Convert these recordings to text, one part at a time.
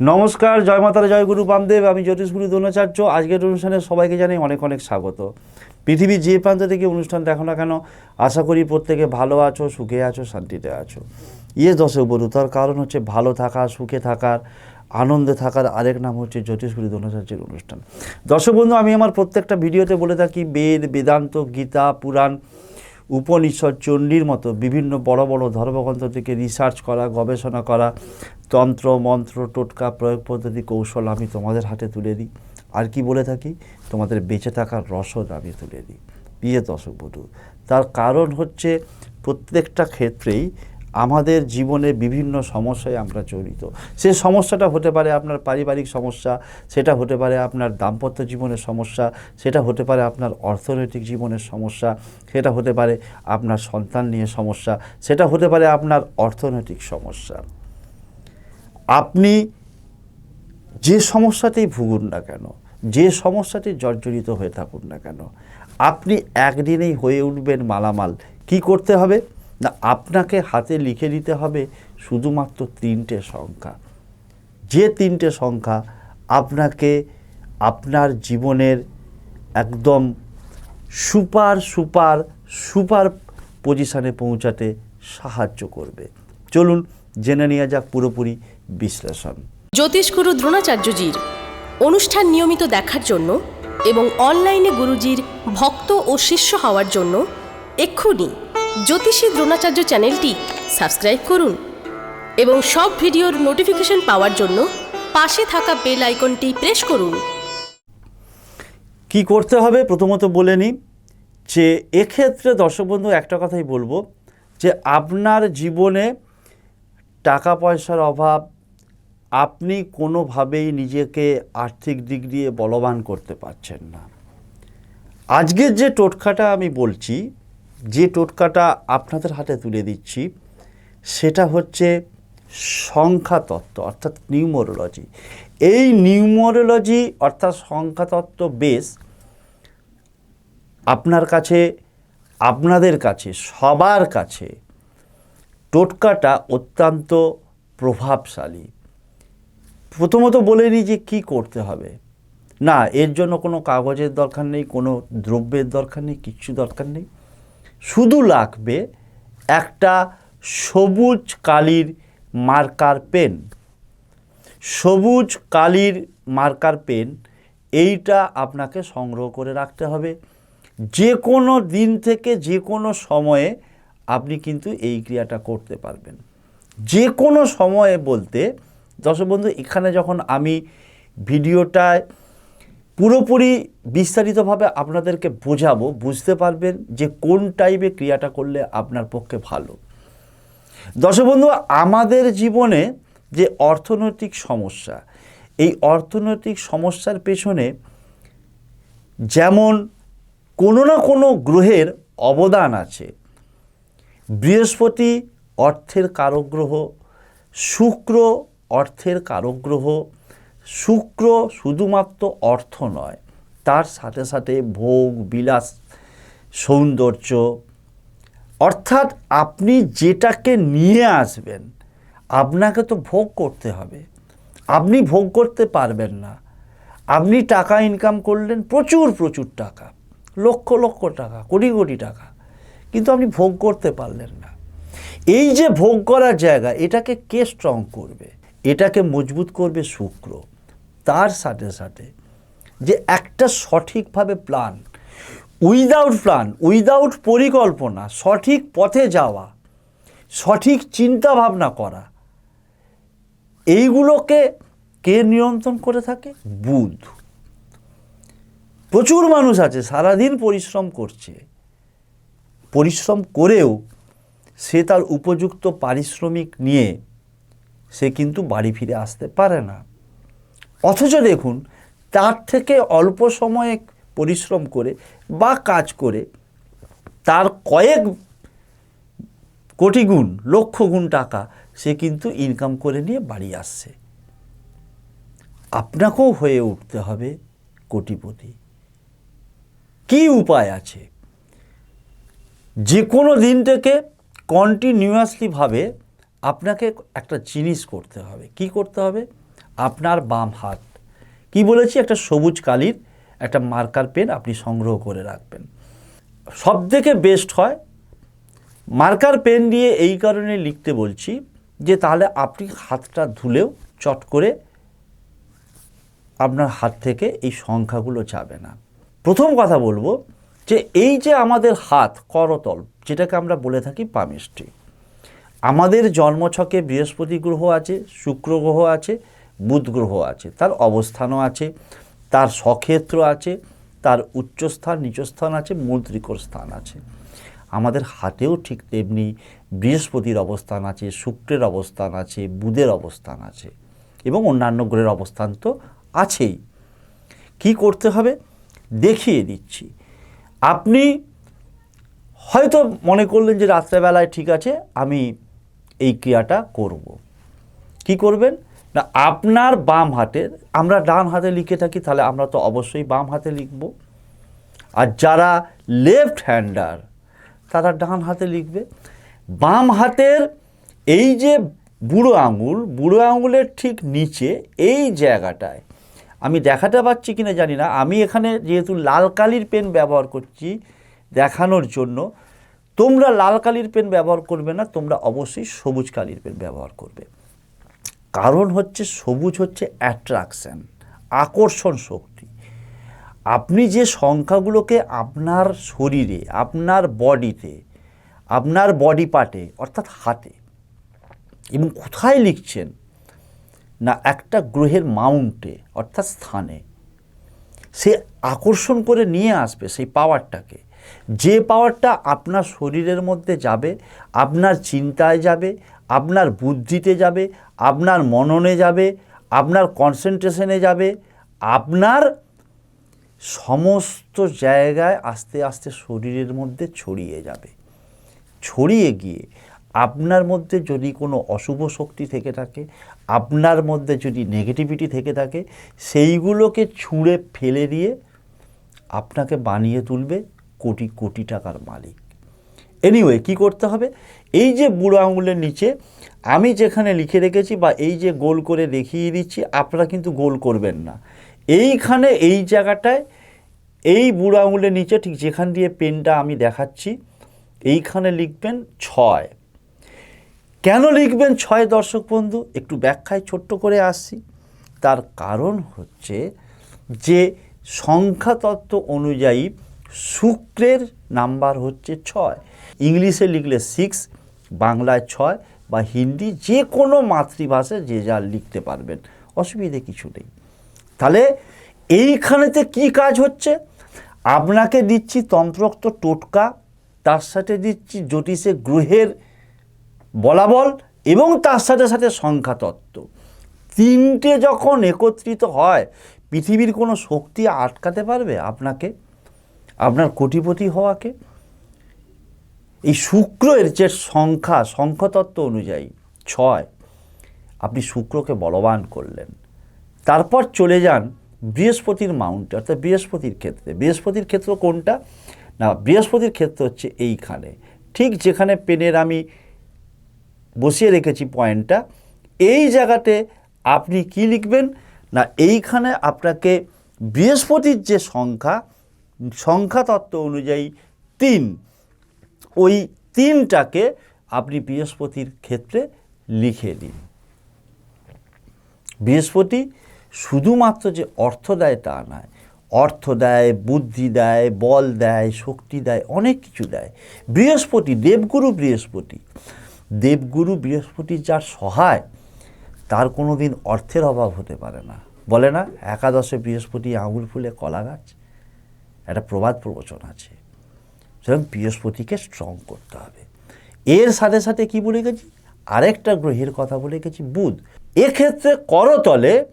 নমস্কার, জয় মাতারা, জয় গুরু বামদেব, আমি জ্যোতিষগুরু দ্রোণাচার্য। আজকের অনুষ্ঠানে সবাইকে জানাই অনেক অনেক স্বাগত। পৃথিবীর যে প্রান্ত থেকে অনুষ্ঠান দেখো না কেন, আশা করি প্রত্যেকে ভালো আছো, সুখে আছো, শান্তিতে আছো। ইয়ে দর্শক বলু তার কারণ হচ্ছে ভালো থাকা, সুখে থাকার, আনন্দে থাকার আরেক নাম হচ্ছে জ্যোতিষগুরু দ্রোণাচার্যের অনুষ্ঠান। দর্শক বন্ধু, আমি আমার প্রত্যেকটা ভিডিওতে বলে থাকি, বেদ, বেদান্ত, গীতা, পুরাণ উপনিষদ চণ্ডীর মতো বিভিন্ন বড় বড় ধর্মগ্রন্থ থেকে রিসার্চ করা, গবেষণা করা, তন্ত্র, মন্ত্র, টোটকা, প্রয়োগ পদ্ধতি, কৌশল আমি তোমাদের হাতে তুলে দিই। আর কি বলে থাকি? তোমাদের বেঁচে থাকার রসদ আমি তুলে দিই। প্রিয় দর্শক বটু তার কারণ হচ্ছে প্রত্যেকটা ক্ষেত্রেই আমাদের জীবনে বিভিন্ন সমস্যায় আমরা জড়িত। সে সমস্যাটা হতে পারে আপনার পারিবারিক সমস্যা, সেটা হতে পারে আপনার দাম্পত্য জীবনের সমস্যা, সেটা হতে পারে আপনার অর্থনৈতিক জীবনের সমস্যা, সেটা হতে পারে আপনার সন্তান নিয়ে সমস্যা, সেটা হতে পারে আপনার অর্থনৈতিক সমস্যা। আপনি যে সমস্যাতেই ভুগুন না কেন, যে সমস্যাতে জর্জরিত হয়ে থাকুন না কেন, আপনি একদিনেই হয়ে উঠবেন মালামাল। কি করতে হবে? না, আপনাকে হাতে লিখে দিতে হবে শুধুমাত্র তিনটে সংখ্যা। যে তিনটে সংখ্যা আপনাকে আপনার জীবনের একদম সুপার সুপার সুপার পজিশানে পৌঁছাতে সাহায্য করবে। চলুন, জেনে নেওয়া যাক পুরোপুরি বিশ্লেষণ। জ্যোতিষগুরু দ্রোণাচার্যজির অনুষ্ঠান নিয়মিত দেখার জন্য এবং অনলাইনে গুরুজির ভক্ত ও শিষ্য হওয়ার জন্য এক্ষুনি জ্যোতিষী দ্রোণাচার্য চ্যানেলটি সাবস্ক্রাইব করুন এবং সব ভিডিওর নোটিফিকেশন পাওয়ার জন্য পাশে থাকা বেল আইকনটি প্রেস করুন। কি করতে হবে? প্রথমত বলে নিই যে এক্ষেত্রে দর্শক বন্ধু, একটা কথাই বলব যে আপনার জীবনে টাকা পয়সার অভাব, আপনি কোনোভাবেই নিজেকে আর্থিক দিক দিয়ে বলবান করতে পারছেন না। আজকের যে টোটকাটা আমি বলছি যে টোটকাটা আপনাদের হাতে তুলে দিচ্ছি, সেটা হচ্ছে সংখ্যাতত্ত্ব, অর্থাৎ নিউমোরোলজি। এই নিউমোরোলজি, অর্থাৎ সংখ্যাতত্ত্ব বেস আপনার কাছে, আপনাদের কাছে, সবার কাছে টোটকাটা অত্যন্ত প্রভাবশালী। প্রথমত বলে নিই যে কী করতে হবে। না, এর জন্য কোনো কাগজের দরকার নেই, কোনো দ্রব্যের দরকার নেই, কিচ্ছু দরকার নেই। শুধু লাগবে একটা সবুজ কালির মার্কার পেন। সবুজ কালির মার্কার পেন, এইটা আপনাকে সংগ্রহ করে রাখতে হবে। যে কোনো দিন থেকে যে কোনো সময়ে আপনি কিন্তু এই ক্রিয়াটা করতে পারবেন। যে কোনো সময়ে বলতে, দর্শক বন্ধু, এখানে যখন আমি ভিডিওটায় পুরোপুরি বিস্তারিতভাবে আপনাদেরকে বোঝাবো, বুঝতে পারবেন যে কোন টাইপে ক্রিয়াটা করলে আপনার পক্ষে ভালো। দর্শক বন্ধু, আমাদের জীবনে যে অর্থনৈতিক সমস্যা, এই অর্থনৈতিক সমস্যার পেছনে যেমন কোনো না কোনো গ্রহের অবদান আছে, বৃহস্পতি অর্থের কারক গ্রহ শুক্র অর্থের কারক গ্রহ শুক্র শুধুমাত্র অর্থ নয়, তার সাথে সাথে ভোগ, বিলাস, সৌন্দর্য, অর্থাৎ আপনি যেটাকে নিয়ে আসবেন, আপনাকে তো ভোগ করতে হবে। আপনি ভোগ করতে পারবেন না। আপনি টাকা ইনকাম করলেন, প্রচুর প্রচুর টাকা, লক্ষ লক্ষ টাকা, কোটি কোটি টাকা, কিন্তু আপনি ভোগ করতে পারলেন না। এই যে ভোগ করার জায়গা, এটাকে কে স্ট্রং করবে? এটাকে মজবুত করবে শুক্র। তার সাথে সাথে যে একটা সঠিকভাবে প্ল্যান উইদাউট প্ল্যান উইদাউট পরিকল্পনা, সঠিক পথে যাওয়া, সঠিক চিন্তা ভাবনা করা, এইগুলোকে কে নিয়ন্ত্রণ করে থাকে? বুধ। প্রচুর মানুষ আছে, সারাদিন পরিশ্রম করছে। পরিশ্রম করেও সে তার উপযুক্ত পারিশ্রমিক নিয়ে সে কিন্তু বাড়ি ফিরে আসতে পারে না। অথচ দেখুন, তার থেকে অল্প সময়ে পরিশ্রম করে বা কাজ করে তার কয়েক কোটি গুণ, লক্ষ গুণ টাকা সে কিন্তু ইনকাম করে নিয়ে বাড়ি আসছে। আপনাকেও হয়ে উঠতে হবে কোটিপতি। কি উপায় আছে? যে কোনো দিন থেকে কন্টিনিউয়াসলিভাবে আপনাকে একটা জিনিস করতে হবে। কি করতে হবে? আপনার বাম হাত। কি বলেছি? একটা সবুজ কালির একটা মার্কার পেন আপনি সংগ্রহ করে রাখবেন। সব থেকে বেস্ট হয়, মার্কার পেন দিয়ে এই কারণে লিখতে বলছি যে তাহলে আপনি হাতটা ধুলেও চট করে আপনার হাত থেকে এই সংখ্যাগুলো যাবে না। প্রথম কথা বলব যে এই যে আমাদের হাত করতল, যেটাকে আমরা বলে থাকি পামিষ্টি, আমাদের জন্মছকে বৃহস্পতি গ্রহ আছে, শুক্র গ্রহ আছে বুধ গ্রহ আছে, তার অবস্থানও আছে, তার সক্ষেত্র আছে, তার উচ্চস্থান, নিচস্থান আছে মূল ত্রিকোণ স্থান আছে। আমাদের হাতেও ঠিক তেমনি বৃহস্পতির অবস্থান আছে, শুক্রের অবস্থান আছে, বুধের অবস্থান আছে এবং অন্যান্য গ্রহের অবস্থান তো আছেই। কি করতে হবে? দেখিয়ে দিচ্ছি। আপনি হয়তো মনে করলেন যে রাত্রেবেলায় ঠিক আছে, আমি এই ক্রিয়াটা করব। কি করবেন? না, আপনার বাম হাতের আমরা ডান হাতে লিখে থাকি, তাহলে আমরা তো অবশ্যই বাম হাতে লিখব। আর যারা লেফট হ্যান্ডার তারা ডান হাতে লিখবে। বাম হাতের এই যে বুড়ো আঙুল, বুড়ো আঙুলের ঠিক নিচে, এই জায়গাটায়, আমি দেখাতে পাচ্ছি কিনা জানি না। আমি এখানে যেহেতু লাল কালির পেন ব্যবহার করছি দেখানোর জন্য, তোমরা লাল কালির পেন ব্যবহার করবে না, তোমরা অবশ্যই সবুজ কালির পেন ব্যবহার করবে। কারণ হচ্ছে সবুজ হচ্ছে অ্যাট্রাকশন আকর্ষণ শক্তি। আপনি যে সংখ্যাগুলোকে আপনার শরীরে, আপনার বডিতে, আপনার বডি পার্টে অর্থাৎ হাতে, এবং কোথায় লিখছেন না একটা গ্রহের মাউন্টে অর্থাৎ স্থানে, সে আকর্ষণ করে নিয়ে আসবে সেই পাওয়ারটাকে যে পাওয়ারটা আপনার শরীরের মধ্যে যাবে, আপনার চিন্তায় যাবে, আপনার বুদ্ধিতে যাবে, আপনার মননে যাবে, আপনার কনসেন্ট্রেশনে যাবে, আপনার সমস্ত জায়গায় আস্তে আস্তে শরীরের মধ্যে ছড়িয়ে যাবে। ছড়িয়ে গিয়ে আপনার মধ্যে যদি কোনো অশুভ শক্তি থেকে থাকে, আপনার মধ্যে যদি নেগেটিভিটি থেকে থাকে, সেইগুলোকে ছুঁড়ে ফেলে দিয়ে আপনাকে বানিয়ে তুলবে কোটি কোটি টাকার মালিক। এনিওয়ে কি করতে হবে? এই যে বুড়ো আঙুলের নিচে, আমি যেখানে লিখে রেখেছি বা এই যে গোল করে দেখিয়ে দিচ্ছি, আপনারা কিন্তু গোল করবেন না। এইখানে, এই জায়গাটায়, এই বুড়ো আঙুলের নিচে, ঠিক যেখান দিয়ে পেনটা আমি দেখাচ্ছি, এইখানে লিখবেন ছয়। কেন লিখবেন ছয়, দর্শক বন্ধু? একটু ব্যাখ্যায় ছোট্ট করে আসছি তার কারণ হচ্ছে যে সংখ্যাতত্ত্ব অনুযায়ী শুক্রের নাম্বার হচ্ছে ছয়। ইংলিশে লিখলে সিক্স বাংলায় ছয় বা হিন্দি যে কোনো মাতৃভাষায় যে যা লিখতে পারবেন, অসুবিধে কিছু নেই। তাহলে এইখানেতে কি কাজ হচ্ছে? আপনাকে দিচ্ছি তন্ত্রোক্ত টোটকা, তার সাথে দিচ্ছি জ্যোতিষে গ্রহের বলাবল এবং তার সাথে সাথে সংখ্যাতত্ত্ব। তিনটে যখন একত্রিত হয়, পৃথিবীর কোনো শক্তি আটকাতে পারবে আপনাকে? আপনার কোটিপতি হওয়াকে? এই শুক্রের যে সংখ্যা, সংখ্যাতত্ত্ব অনুযায়ী ছয়, আপনি শুক্রকে বলবান করলেন। তারপর চলে যান বৃহস্পতির মাউন্টে, অর্থাৎ বৃহস্পতির ক্ষেত্রে। বৃহস্পতির ক্ষেত্র কোনটা? না, বৃহস্পতির ক্ষেত্র হচ্ছে এইখানে। ঠিক যেখানে পেনের আমি বসিয়ে রেখেছি পয়েন্টটা, এই জায়গাতে আপনি কি লিখবেন? না, এইখানে আপনাকে বৃহস্পতির যে সংখ্যা সংখ্যাতত্ত্ব অনুযায়ী তিন। ওই তিনটাকে আপনি বৃহস্পতির ক্ষেত্রে লিখে দিন। বৃহস্পতি শুধুমাত্র যে অর্থ দেয় তা নয়, অর্থ দেয়, বুদ্ধি দেয়, বল দেয়, শক্তি দেয়, অনেক কিছু দেয়। বৃহস্পতি, দেবগুরু বৃহস্পতি। দেবগুরু বৃহস্পতি যার সহায়, তার কোনো দিন অর্থের অভাব হতে পারে না। বলে না, একাদশে বৃহস্পতি আঙুল ফুলে কলা গাছ একটা প্রবাদ প্রবচন আছে। সুতরাং বৃহস্পতিকে স্ট্রং করতে হবে। এর সাথে সাথে কি বলে গেছি? আরেকটা গ্রহের কথা বলে গেছি, বুধ। এক্ষেত্রে করতলে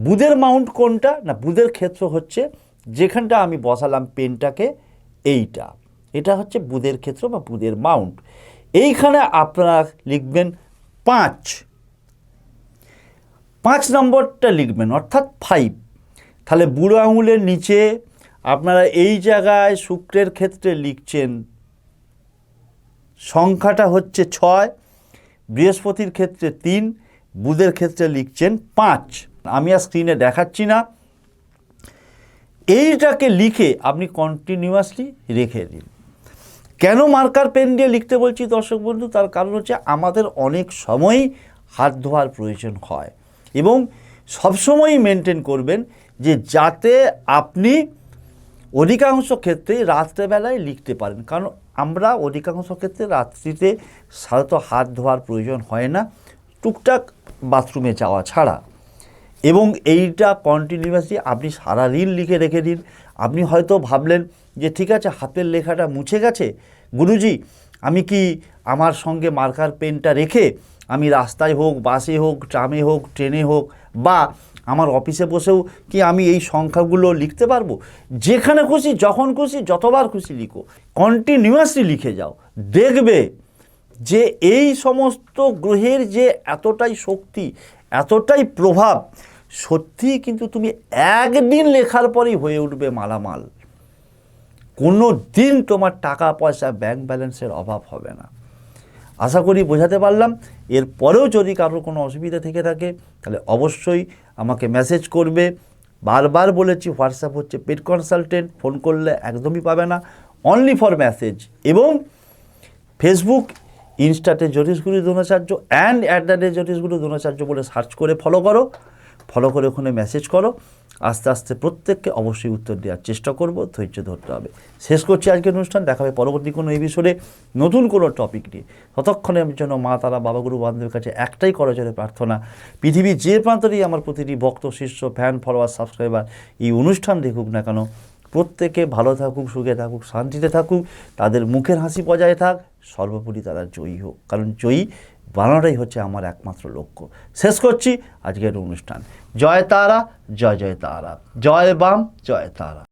বুধের মাউন্ট কোনটা? না, বুধের ক্ষেত্র হচ্ছে যেখানটা আমি বসালাম পেনটাকে এইটা। এটা হচ্ছে বুধের ক্ষেত্র বা বুধের মাউন্ট এইখানে আপনারা লিখবেন পাঁচ। পাঁচ নম্বরটা লিখবেন, অর্থাৎ ফাইভ তাহলে বুড়ো আঙুলের নিচে আপনারা এই জায়গায় শুক্রের ক্ষেত্রে লিখছেন, সংখ্যাটা হচ্ছে ছয়, বৃহস্পতির ক্ষেত্রে তিন, বুধের ক্ষেত্রে লিখছেন পাঁচ। আমি আর স্ক্রিনে দেখাচ্ছি না। এইটাকে লিখে আপনি কন্টিনিউয়াসলি রেখে দিন। কেন মার্কার পেন দিয়ে লিখতে বলছি দর্শক বন্ধু? তার কারণ হচ্ছে আমাদের অনেক সময়ই হাত ধোয়ার প্রয়োজন হয় এবং সবসময়ই মেনটেন করবেন যে যাতে আপনি অধিকাংশ ক্ষেত্রে রাত্রেবেলায় লিখতে পারেন। কারণ আমরা অধিকাংশ ক্ষেত্রে রাত্রিতে সাধারণত হাত ধোয়ার প্রয়োজন হয় না, টুকটাক বাথরুমে যাওয়া ছাড়া। এবং এইটা কন্টিনিউয়াসলি আপনি সারা সারাদিন লিখে রেখে দিন। আপনি হয়তো ভাবলেন যে, ঠিক আছে, হাতের লেখাটা মুছে গেছে। গুরুজি, আমি কি আমার সঙ্গে মার্কার পেনটা রেখে আমি রাস্তায় হোক, বাসে হোক, ট্রামে হোক, ট্রেনে হোক বা আমার অফিসে বসেও কি আমি এই সংখ্যাগুলো লিখতে পারব? যেখানে খুশি, যখন খুশি, যতবার খুশি লিখো। কন্টিনিউয়াসলি লিখে যাও। দেখবে যে এই সমস্ত গ্রহের যে এতটাই শক্তি, এতটাই প্রভাব, সত্যিই কিন্তু তুমি একদিন লেখার পরেই হয়ে উঠবে মালামাল। কোনো দিন তোমার টাকা পয়সা ব্যাংক ব্যালেন্সের অভাব হবে না। আশা করি বোঝাতে পারলাম। এরপরেও যদি কারোর কোনো অসুবিধা থেকে থাকে, তাহলে অবশ্যই আমাকে মেসেজ করবে। বারবার বলেছি হোয়াটসঅ্যাপ হচ্ছে পেড কনসালটেন্ট ফোন করলে একদমই পাবে না। অনলি ফর মেসেজ এবং Facebook ইনস্টাতে Jyotishguru Dronacharya and at the rate Jyotishguru Dronacharya বলে সার্চ করে ফলো করো। ফলো করে ওখানে মেসেজ করো। আস্তে আস্তে প্রত্যেককে অবশ্যই উত্তর দেওয়ার চেষ্টা করব, ধৈর্য ধরতে হবে। শেষ করছি আজকের অনুষ্ঠান, দেখা হবে পরবর্তী কোনো এপিসোডে নতুন কোনো টপিক নিয়ে। ততক্ষণে আমি জন্য মা, তারা, বাবাগুরু, বান্ধবের কাছে একটাই করজোরে প্রার্থনা, পৃথিবীর যে প্রান্তরেই আমার প্রতিটি ভক্ত, শিষ্য ফ্যান ফলোয়ার সাবস্ক্রাইবার এই অনুষ্ঠান দেখুক না কেন, প্রত্যেকে ভালো থাকুক, সুখে থাকুক, শান্তিতে থাকুক, তাদের মুখের হাসি বজায় থাক, সর্বোপরি তারা জয়ী হোক। কারণ জয়ী বানানোটাই হচ্ছে আমার একমাত্র লক্ষ্য। শেষ করছি আজকের অনুষ্ঠান। জয় তারা, জয় জয় তারা। জয় বাম, জয় তারা।